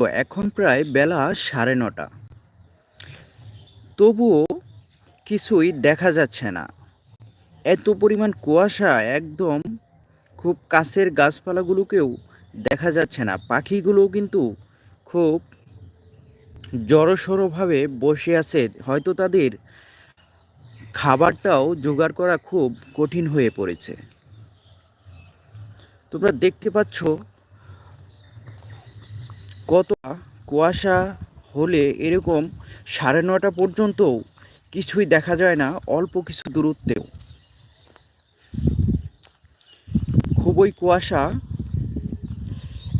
তো এখন প্রায় বেলা সাড়ে নটা। তবুও কিছুই দেখা যাচ্ছে না। এত পরিমাণ কুয়াশা একদম খুব কাছের গাছপালাগুলোকেও দেখা যাচ্ছে না। পাখিগুলো কিন্তু খুব জড়সড়ভাবে বসে আছে। হয়তো তাদের খাবারটাও জোগাড় করা খুব কঠিন হয়ে পড়েছে। তোমরা দেখতে পাচ্ছ কত কুয়াশা হলে এরকম সাড়ে নটা পর্যন্ত কিছুই দেখা যায় না, অল্প কিছু দূরত্বেও। খুবই কুয়াশা,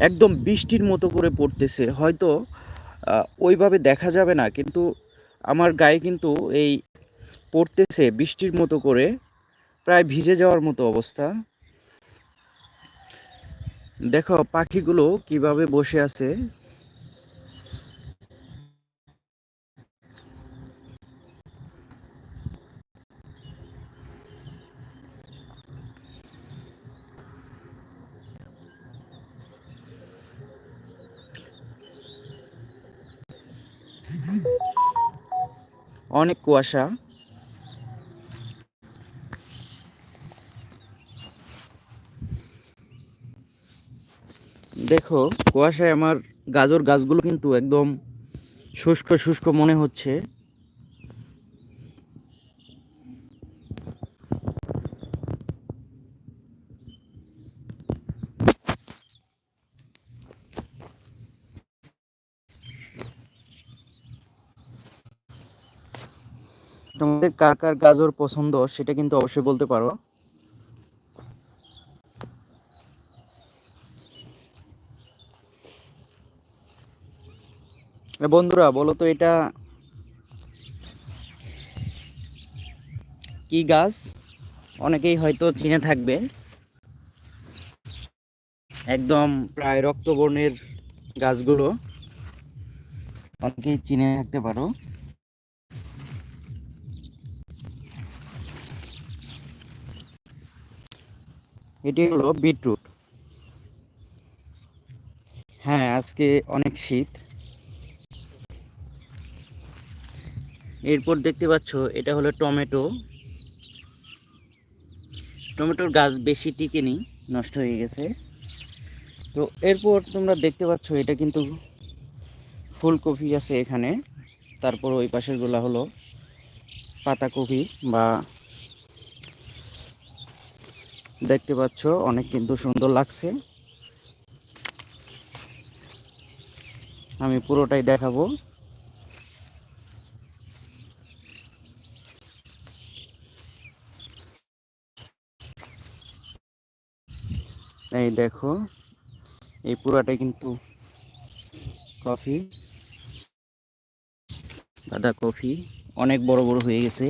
একদম বৃষ্টির মতো করে পড়তেছে। হয়তো ওইভাবে দেখা যাবে না, কিন্তু আমার গায়ে কিন্তু এই পড়তেছে বৃষ্টির মতো করে, প্রায় ভিজে যাওয়ার মতো অবস্থা। দেখো পাখিগুলো কীভাবে বসে আছে। অনেক কুয়াশা। দেখো কুয়াশায় আমার গাজর গাছগুলো কিন্তু একদম শুষ্ক শুষ্ক মনে হচ্ছে। তোমাদের কার কার গাজর পছন্দ সেটা কিন্তু অবশ্যই বলতে পারো। বন্ধুরা, বলো তো এটা কি গাছ? অনেকেই হয়তো চিনে থাকবে। একদম প্রায় রক্তবর্ণের গাছগুলো। অনেকেই চিনে থাকতে পারো। এটি হলো বিটরুট। হ্যাঁ আজকে অনেক শীত। এরপর দেখতে পাচ্ছ, এটা হলো টমেটো। টমেটোর গাছ বেশি টিকেনি, নষ্ট হয়ে গেছে। তো এরপর তোমরা দেখতে পাচ্ছ, এটা কিন্তু ফুলকপি আছে এখানে। তারপর ওই পাশেরগুলো হলো পাতাকপি বা দেখতে পাচ্ছ, অনেক কিন্তু সুন্দর লাগছে। আমি পুরোটাই দেখাবো। এই দেখো, এই পুরাটাই কিন্তু কফি। বাঁধা কফি, অনেক বড় বড় হয়ে গেছে।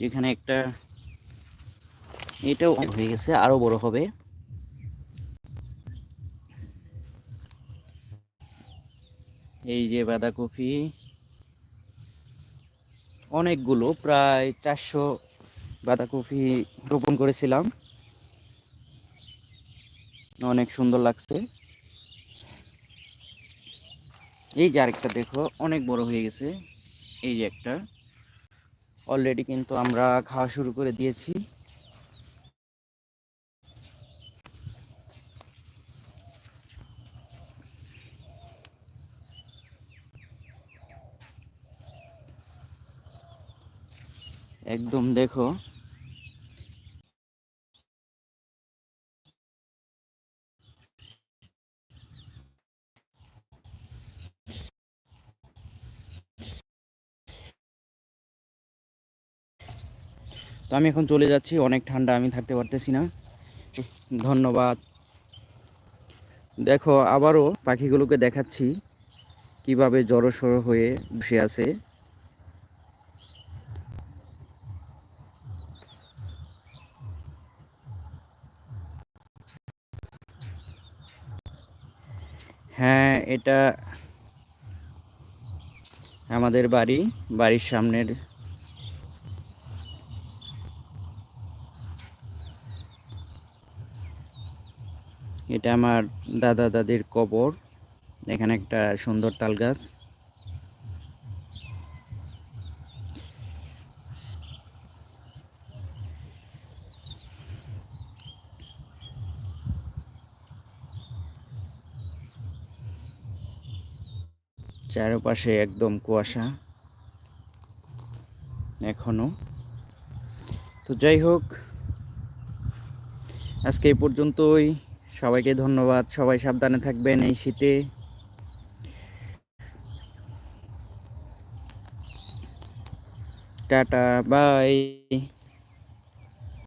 যেখানে একটা এটাও হয়ে গেছে, আরও বড় হবে। এই যে বাঁধাকপি, অনেকগুলো, প্রায় চারশো বাঁধাকপি রোপণ করেছিলাম। অনেক সুন্দর লাগছে। এই যে আরেকটা দেখো, অনেক বড় হয়ে গেছে। এই যে একটা। অলরেডি কিন্তু আমরা খাওয়া শুরু করে দিয়েছি। একদম দেখো তো আমি এখন চলে যাচ্ছি, অনেক ঠান্ডা, আমি থাকতে পারতেছি না। ধন্যবাদ। দেখো, আবারও পাখিগুলোকে দেখাচ্ছি, কীভাবে জড়সড় হয়ে বসে আছে। হ্যাঁ এটা আমাদের বাড়ি, বাড়ির সামনের এটা আমার দাদা দাদির কবর। এখানে একটা সুন্দর তাল গাছ। চারপাশে একদম কুয়াশা। এখনও। তো যাই হোক, আজকে এই পর্যন্তই। সবাইকে ধন্যবাদ। সবাই সাবধানে থাকবেন এই শীতে। Tata bye.